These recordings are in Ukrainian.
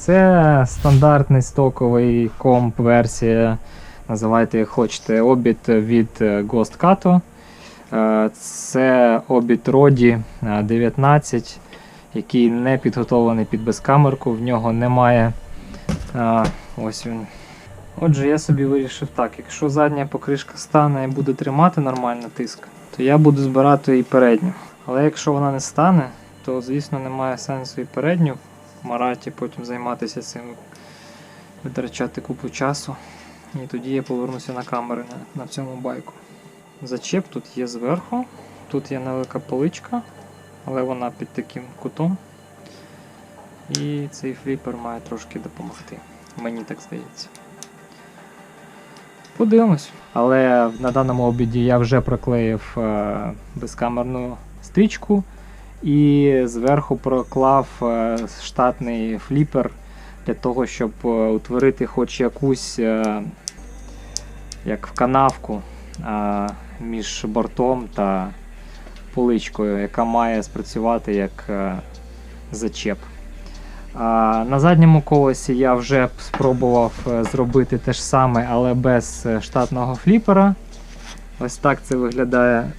Це стандартний стоковий комп версія. Називайте як хочете обід від е, Ghost Kato. Е, Це обід Роді 19, який не підготовлений під безкамерку, в нього немає. е, Ось він. Отже, я собі вирішив так, якщо задня покришка стане і буде тримати нормально тиск, то я буду збирати і передню. Але якщо вона не стане, то звісно немає сенсу і передню мараті потім займатися цим, витрачати купу часу. І тоді я повернуся на камери на, на цьому байку. Зачеп тут є зверху. Тут є невелика поличка, але вона під таким кутом. І цей фліпер має трошки допомогти. Мені так здається. Подивимось. Але на даному обіді я вже проклеїв е, безкамерну стрічку і зверху проклав е, штатний фліпер для того, щоб е, утворити хоч якусь е, як канавку між бортом та поличкою, яка має спрацювати як зачеп. На задньому колесі я вже спробував зробити те ж саме, але без штатного фліпера. Ось так це виглядає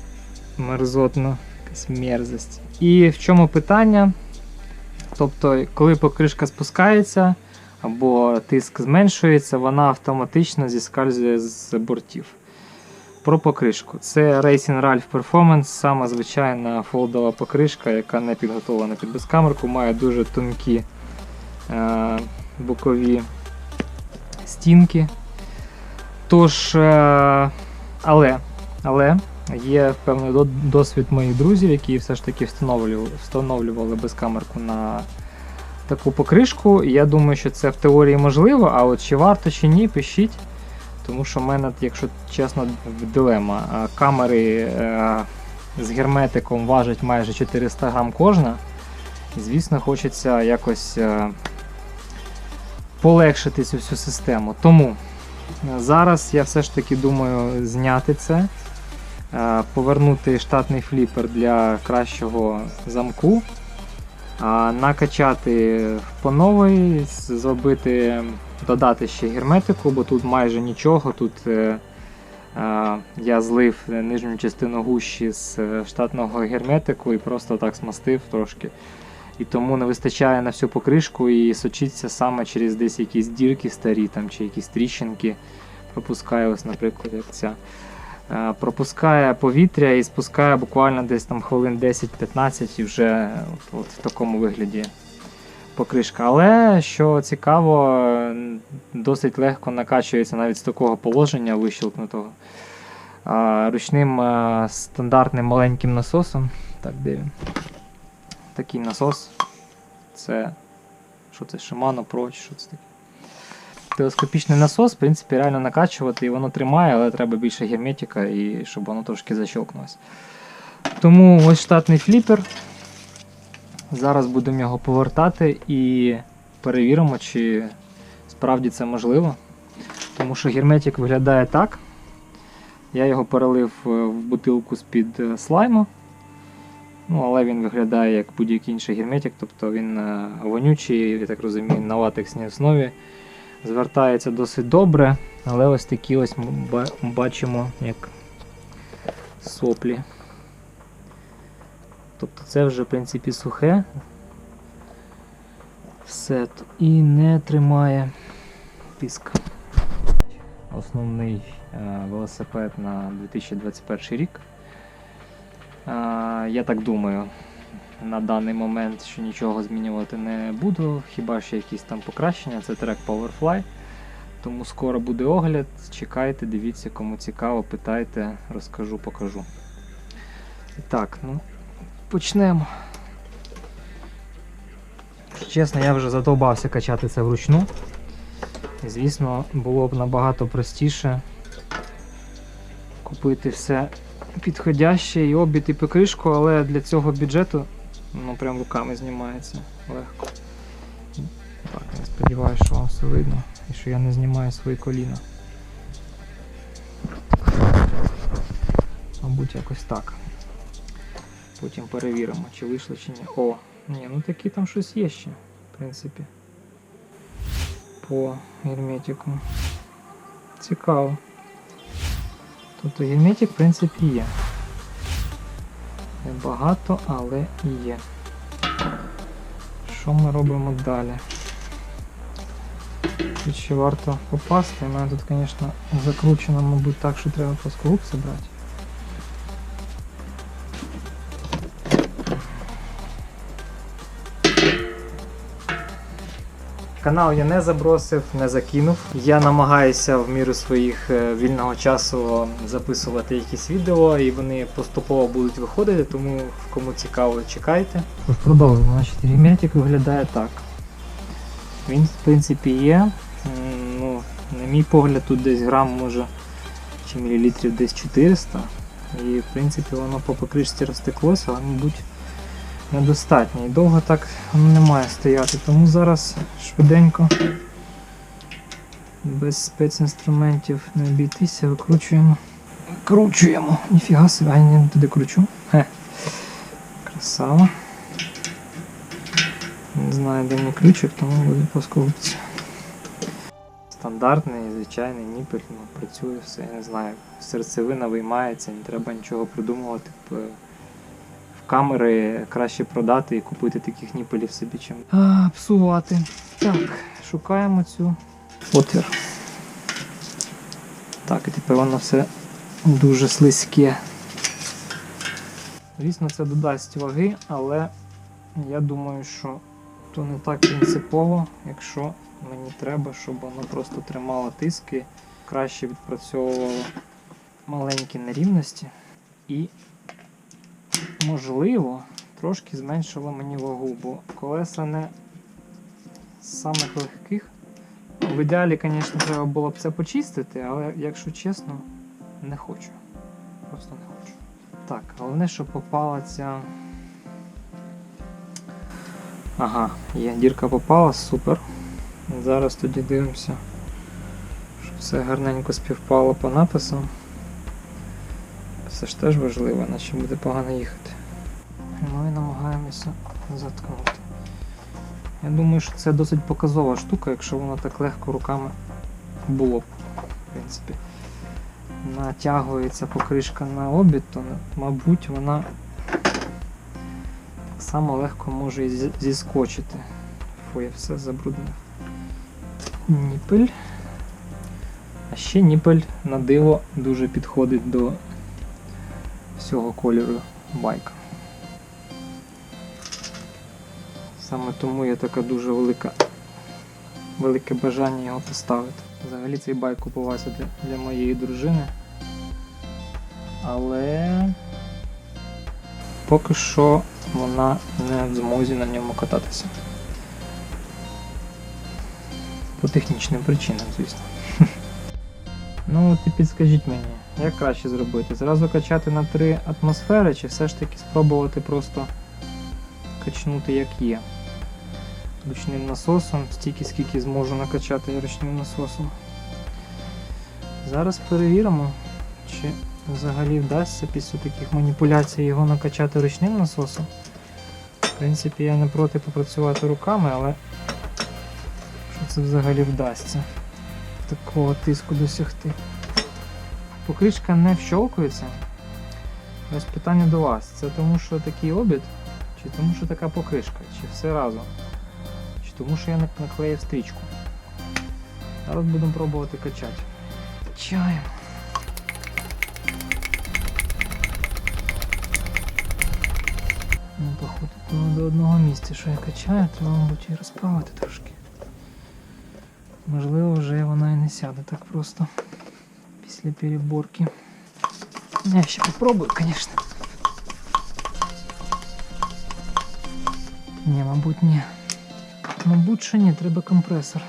мерзотно, якась мерзость. І в чому питання? Тобто, коли покришка спускається або тиск зменшується, вона автоматично зіскальзує з бортів. Про покришку. Це Racing Ralph Performance, сама звичайна фолдова покришка, яка не підготовлена під безкамерку, має дуже тонкі е, бокові стінки. Тож, е, але, але є певний досвід моїх друзів, які все ж таки встановлювали, встановлювали безкамерку на таку покришку. Я думаю, що це в теорії можливо, а от чи варто, чи ні, пишіть. Тому що в мене, якщо чесно, дилема. Камери е, з герметиком важать майже 400 грам кожна. Звісно, хочеться якось е, полегшити цю всю систему. Тому е, зараз я все ж таки думаю зняти це, повернути штатний фліпер для кращого замку, накачати по новий, зробити, додати ще герметику, бо тут майже нічого. Тут е, е, я злив нижню частину гущі з е, штатного герметику і просто так смастив трошки. І тому не вистачає на всю покришку і сочиться саме через десь якісь дірки старі там, чи якісь тріщинки. Пропускає, ось, наприклад, як ця. Е, Пропускає повітря і спускає буквально десь там хвилин 10-15 і вже от, от в такому вигляді покришка. Але що цікаво, досить легко накачується навіть з такого положення вищелкнутого. Ручним е, стандартним маленьким насосом. Так, де він? Такий насос. Це. Що це? Shimano Pro, що це таке? Телескопічний насос, в принципі, реально накачувати і воно тримає, але треба більше герметика і щоб воно трошки защелкнулося. Тому ось штатний фліпер. Зараз будемо його повертати і перевіримо, чи справді це можливо. Тому що герметик виглядає так. Я його перелив е, в бутилку з-під е, слайму. Ну, але він виглядає як будь-який інший герметик, тобто він е, вонючий, я так розумію, на латексній основі. Звертається досить добре, але ось такі ось ми бачимо як соплі. Тобто це вже в принципі сухе. Все і не тримає тиск. Основний е, велосипед на 2021 рік. Е, я так думаю, на даний момент що нічого змінювати не буду, хіба що якісь там покращення, це трек Powerfly. Тому скоро буде огляд. Чекайте, дивіться, кому цікаво, питайте, розкажу, покажу. Так, ну, почнемо. Чесно, я вже задовбався качати це вручну. Звісно, було б набагато простіше купити все підходяще і обід і покришку, але для цього бюджету ну прям руками знімається легко. Так, я сподіваюся, що вам все видно і що я не знімаю свої коліна. Мабуть, якось так. Потім перевіримо, чи вийшло, чи ні. О, ні, ну такі там щось є ще, в принципі. по герметику. Цікаво. Тобто герметик, в принципі, є. Небагато, але є. Що ми робимо далі? Тут варто попасти. У мене тут, звісно, закручено, мабуть, так, що треба плоскогубці брати. Канал я не забросив, не закинув. Я намагаюся в міру своїх е, вільного часу записувати якісь відео, і вони поступово будуть виходити, тому кому цікаво, чекайте. Продовжуємо. Значить, герметик виглядає так. Він, в принципі, є. Ну, на мій погляд, тут десь грам може чи мілілітрів десь 400. І в принципі воно по покришці розтеклося, але, мабуть, недостатньо. І довго так воно не має стояти. Тому зараз швиденько, без спецінструментів не обійтися, викручуємо. Викручуємо. Ніфіга собі, а я не туди кручу. Хе. Красава. Не знаю, де мій ключик, тому буде плоскогубці. Стандартний, звичайний ніпель, ну, працює все, я не знаю. Серцевина виймається, не треба нічого придумувати. Камери краще продати і купити таких ніпелів собі, чим а, псувати. Так, шукаємо цю отвір. Так, і тепер воно все дуже слизьке. Звісно, це додасть ваги, але я думаю, що то не так принципово, якщо мені треба, щоб воно просто тримало тиски, краще відпрацьовувало маленькі нерівності і, можливо, трошки зменшило мені вагу, бо колеса не з самих легких. В ідеалі, звісно, треба було б це почистити, але якщо чесно, не хочу. Просто не хочу. Так, головне, щоб попала ця. Ага, є, дірка попала, супер. Зараз тоді дивимося, щоб все гарненько співпало по написам. Це ж теж важливо, наче буде погано їхати. Ну і намагаємося заткнути. Я думаю, що це досить показова штука, якщо воно так легко руками було б, в принципі. Натягується покришка на обід, то, мабуть, вона так само легко може зіскочити. Фу, я все забруднив. Ніпель. А ще ніпель на диво дуже підходить до всього кольору байка. Саме тому є така дуже велика, велике бажання його поставити. Взагалі цей байк купувався для, для моєї дружини. Але поки що вона не в змозі на ньому кататися. По технічним причинам, звісно. Ну, і підскажіть мені, як краще зробити? Зразу качати на 3 атмосфери, чи все ж таки спробувати просто качнути як є? Ручним насосом, стільки скільки зможу накачати ручним насосом. Зараз перевіримо, чи взагалі вдасться після таких маніпуляцій його накачати ручним насосом. В принципі, я не проти попрацювати руками, але що це взагалі вдасться такого тиску досягти. Покришка не вщолкується. Ось питання до вас. Це тому, що такий обід, чи тому, що така покришка, чи все разом? Чи тому, що я не наклеїв стрічку. Зараз будемо пробувати качати. Качаємо. Ну, походу, до- до одного місця, що я качаю, треба, мабуть, і розправити трошки. Можливо, вже вона і не сяде так просто після переборки. Я ще попробую, звісно. Ні, мабуть, ні. Мабуть, що ні, треба компресор.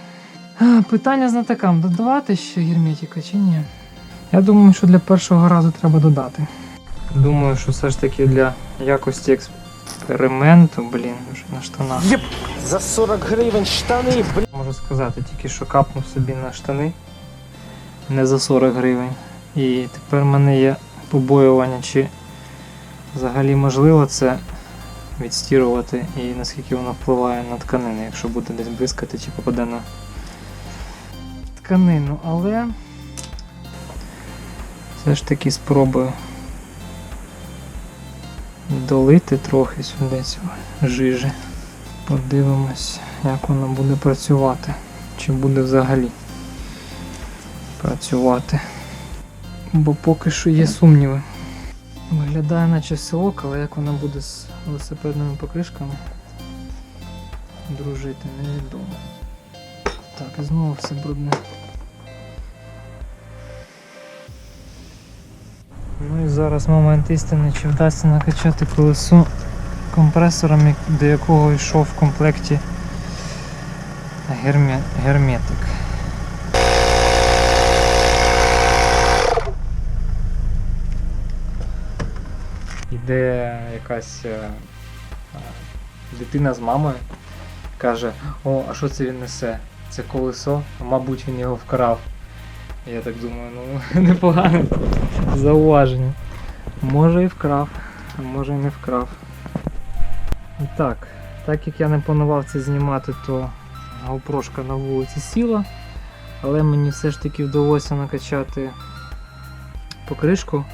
Питання знатокам, додавати ще герметика чи ні? Я думаю, що для першого разу треба додати. Думаю, що все ж таки для якості експерименту, блін, вже на штанах. Єп! За 40 гривень штани, блін. Можу сказати, тільки що капнув собі на штани не за 40 гривень. І тепер в мене є побоювання, чи взагалі можливо це відстірувати і наскільки воно впливає на тканини, якщо буде десь бризкати чи попаде на тканину, але все ж таки спробую долити трохи сюди цього жижі. Подивимось, як воно буде працювати. Чи буде взагалі працювати. Бо поки що є сумніви. Виглядає наче селок, але як вона буде з велосипедними покришками дружити, невідомо. Так, і знову все брудне. Ну і зараз момент істини, чи вдасться накачати колесо компресором, до якого йшов в комплекті герме- герметик. Іде якась е, а, дитина з мамою, каже: О, а що це він несе? Це колесо, мабуть, він його вкрав. Я так думаю, ну непогане зауваження. Може і вкрав, а може і не вкрав. Так, так як я не планував це знімати, то GoPro на вулиці сіла, але мені все ж таки вдалося накачати покришку.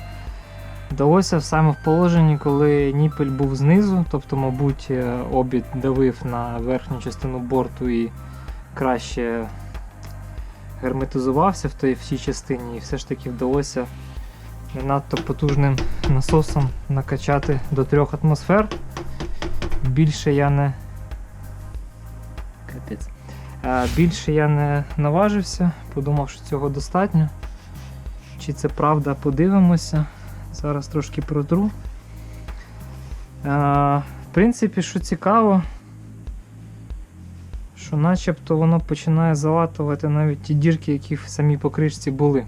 Вдалося саме в положенні, коли ніпель був знизу, тобто, мабуть, е, обід давив на верхню частину борту і краще герметизувався в той в цій частині, і все ж таки вдалося не надто потужним насосом накачати до 3 атмосфер. Більше я не. Капець. Більше я не наважився, подумав, що цього достатньо. Чи це правда, подивимося. Зараз трошки протру. А, в принципі, що цікаво, що начебто воно починає залатувати навіть ті дірки, які в самій покришці були.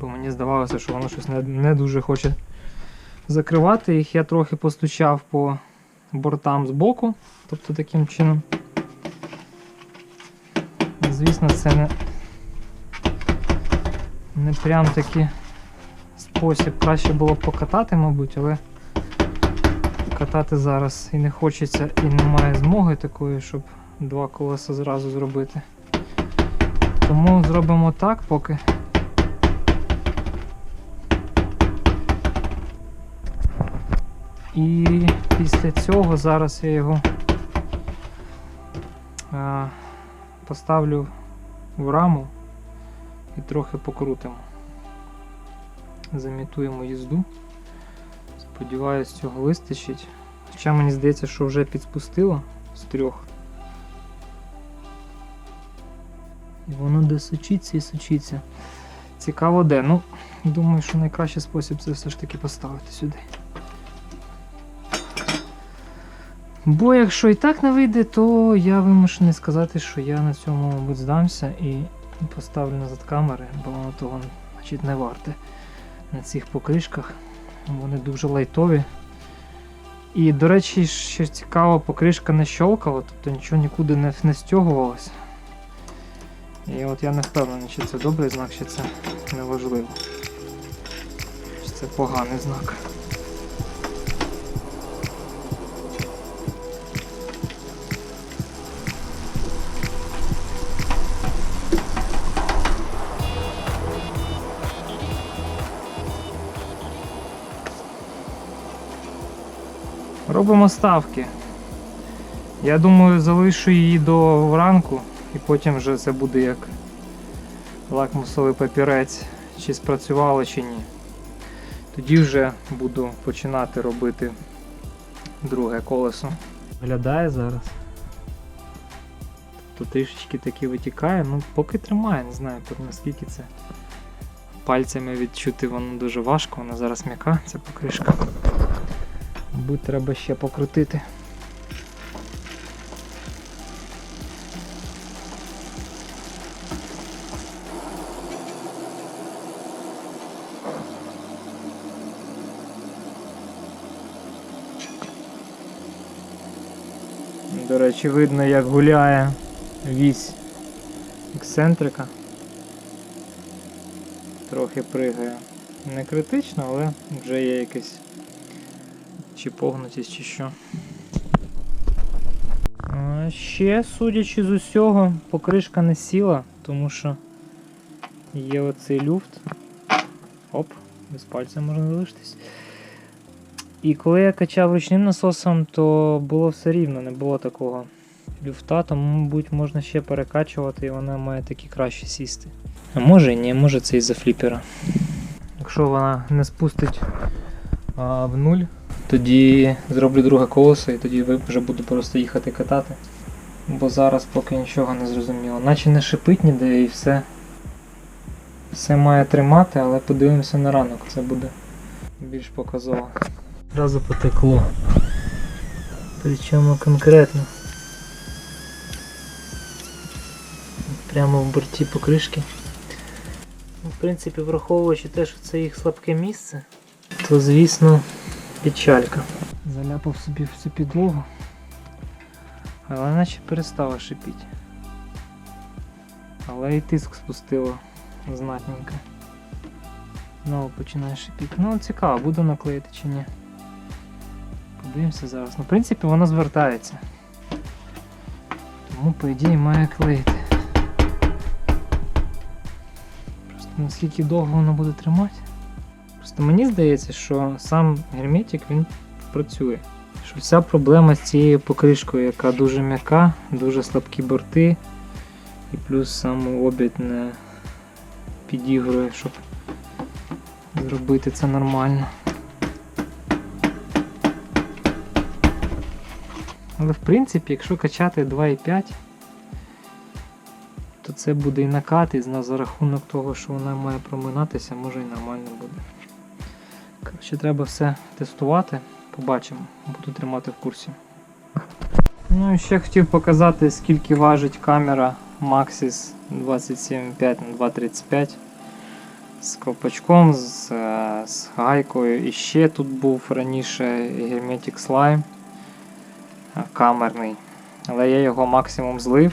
Бо мені здавалося, що воно щось не, не дуже хоче закривати їх. Я трохи постучав по бортам з боку, тобто таким чином. Звісно, це не, не прям такий спосіб. Краще було б покатати, мабуть, але катати зараз і не хочеться, і немає змоги такої, щоб два колеса зразу зробити. Тому зробимо так, поки. І після цього зараз я його поставлю в раму і трохи покрутимо. Замітуємо їзду. Сподіваюсь, цього вистачить. Хоча мені здається, що вже підспустило з трьох. І воно де сучиться і сучиться. Цікаво де. Ну, думаю, що найкращий спосіб це все ж таки поставити сюди. Бо якщо і так не вийде, то я вимушений сказати, що я на цьому, мабуть, здамся і поставлю назад камери, бо воно того значить, не варте на цих покришках. Вони дуже лайтові. І, до речі, ще цікаво, покришка не щолкала, тобто нічого нікуди не, не стягувалося. І от я не впевнений, чи це добрий знак, чи це неважливо. Чи це поганий знак. Робимо ставки. Я думаю, залишу її до ранку і потім вже це буде як лакмусовий папірець, чи спрацювало, чи ні. Тоді вже буду починати робити друге колесо. Виглядає зараз. Тобто трішечки таки витікає, ну поки тримає, не знаю наскільки це. Пальцями відчути воно дуже важко, вона зараз м'яка, ця покришка. Мабуть, треба ще покрутити. До речі, видно, як гуляє вісь ексцентрика. Трохи пригає. Не критично, але вже є якесь чи погнутість, чи що. Ще, судячи з усього, покришка не сіла. тому що є оцей люфт. Оп, без пальця можна залишитись. І коли я качав ручним насосом, то було все рівно, не було такого люфта, тому, мабуть, можна ще перекачувати і вона має таки краще сісти. А може і ні, може це із-за фліпера. Якщо вона не спустить а, в нуль, тоді зроблю друге колесо і тоді вже буду просто їхати катати. Бо зараз поки нічого не зрозуміло. Наче не шипить ніде і все. Все має тримати, але подивимося на ранок, це буде більш показово. Одразу потекло. Причому конкретно. Прямо в борті покришки. В принципі, враховуючи те, що це їх слабке місце, то звісно печалька. Заляпав собі всю підлогу. Але наче перестала шипіти. Але і тиск спустило знатненько. Знову починає шипіти. Ну цікаво, буду наклеїти чи ні. Подивимося зараз. Ну, в принципі, воно звертається. Тому, по ідеї, має клеїти. Просто наскільки довго воно буде тримати. Просто мені здається, що сам герметик він працює. Що вся проблема з цією покришкою, яка дуже м'яка, дуже слабкі борти, і плюс сам обід не підігрує, щоб зробити це нормально. Але в принципі, якщо качати 2,5, то це буде і накат, і за рахунок того, що вона має проминатися, може і нормально буде. Коротше, треба все тестувати, побачимо, буду тримати в курсі. Ну і ще хотів показати, скільки важить камера Maxis 27.5 на 2.35 з ковпачком, з, е, з гайкою. І ще тут був раніше Hermetic Slime е, камерний. Але я його максимум злив.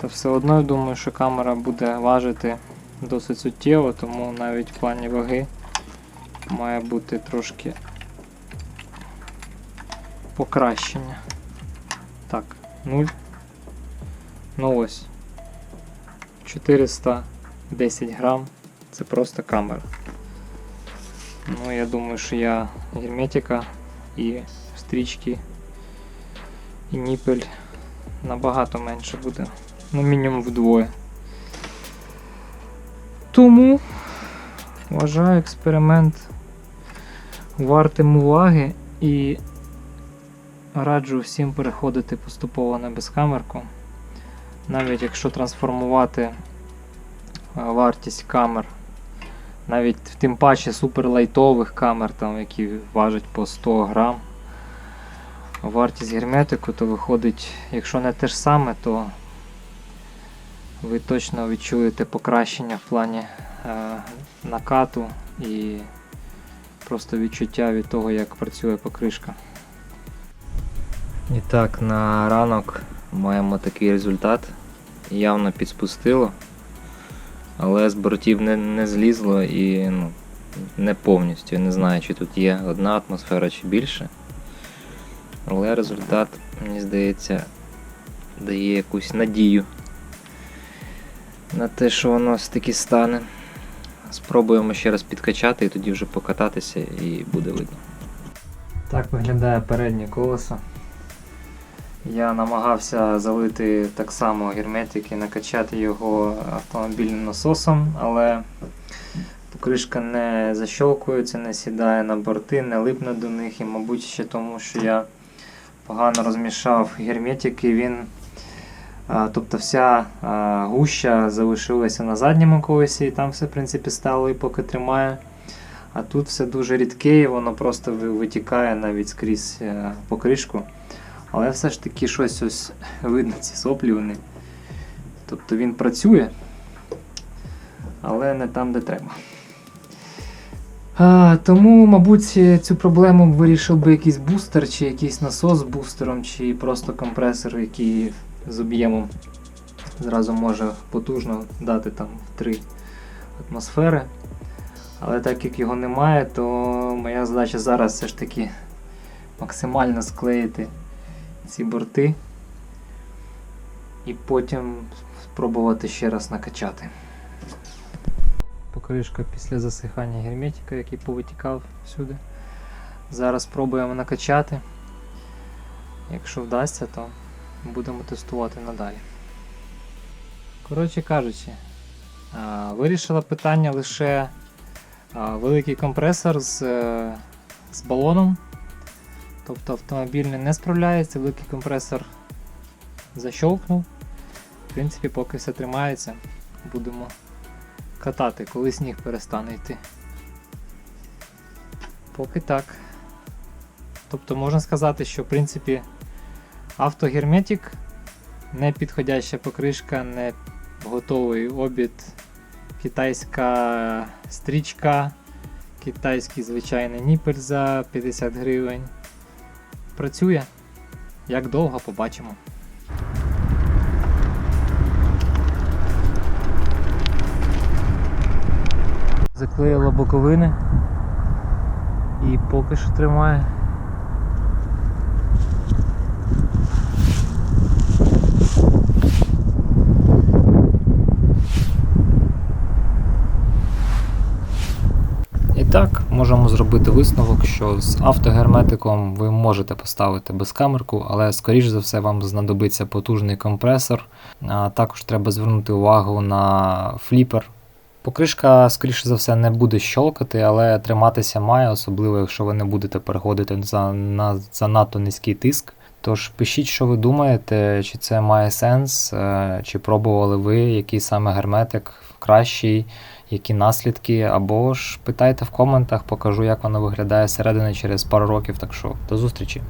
Та все одно я думаю, що камера буде важити досить суттєво, тому навіть в плані ваги має бути трошки покращення. Так, 0. Ну ось. 410 грам. Це просто камера. Ну, я думаю, що я герметика і стрічки і ніпель набагато менше буде. Ну, мінімум вдвоє. Тому вважаю експеримент вартим уваги і раджу всім переходити поступово на безкамерку. Навіть якщо трансформувати е, вартість камер, навіть тим паче суперлайтових камер, там, які важать по 100 грам, вартість герметику, то виходить, якщо не те ж саме, то ви точно відчуєте покращення в плані е, накату і просто відчуття від того, як працює покришка. І так, на ранок маємо такий результат. Явно підспустило, але з бортів не, не злізло і ну, не повністю. Не знаю, чи тут є одна атмосфера чи більше. Але результат, мені здається, дає якусь надію на те, що воно таки стане. Спробуємо ще раз підкачати і тоді вже покататися і буде видно. Так виглядає переднє колесо. Я намагався залити так само герметик і накачати його автомобільним насосом, але покришка не защолкується, не сідає на борти, не липне до них і, мабуть, ще тому, що я погано розмішав герметик і він. Тобто вся гуща залишилася на задньому колесі, і там все в принципі стало і поки тримає. А тут все дуже рідке, і воно просто витікає навіть скрізь е, покришку. Але все ж таки щось ось видно, ці соплі вони. Тобто він працює, але не там, де треба. А, тому, мабуть, цю проблему вирішив би якийсь бустер, чи якийсь насос з бустером, чи просто компресор, який з об'ємом зразу може потужно дати там 3 атмосфери. Але так як його немає, то моя задача зараз все ж таки максимально склеїти ці борти і потім спробувати ще раз накачати. Покришка після засихання герметика, який повитікав всюди. Зараз спробуємо накачати. Якщо вдасться, то будемо тестувати надалі. Коротше кажучи, вирішила питання лише великий компресор з, е, з балоном. Тобто автомобіль не справляється, великий компресор защовкнув. В принципі, поки все тримається, будемо катати, коли сніг перестане йти. Поки так. Тобто можна сказати, що в принципі автогерметик не підходяща покришка, не готовий обід, китайська стрічка, китайський звичайний ніпель за 50 гривень. Працює. Як довго побачимо. Заклеїла боковини і поки що тримає. Так, можемо зробити висновок, що з автогерметиком ви можете поставити безкамерку, але скоріш за все вам знадобиться потужний компресор. А також треба звернути увагу на фліпер. Покришка, скоріше за все, не буде щолкати, але триматися має, особливо якщо ви не будете переходити за, на занадто низький тиск. Тож пишіть, що ви думаєте, чи це має сенс, е, чи пробували ви, який саме герметик кращий, які наслідки, або ж питайте в коментах, покажу, як воно виглядає зсередини через пару років. Так що до зустрічі!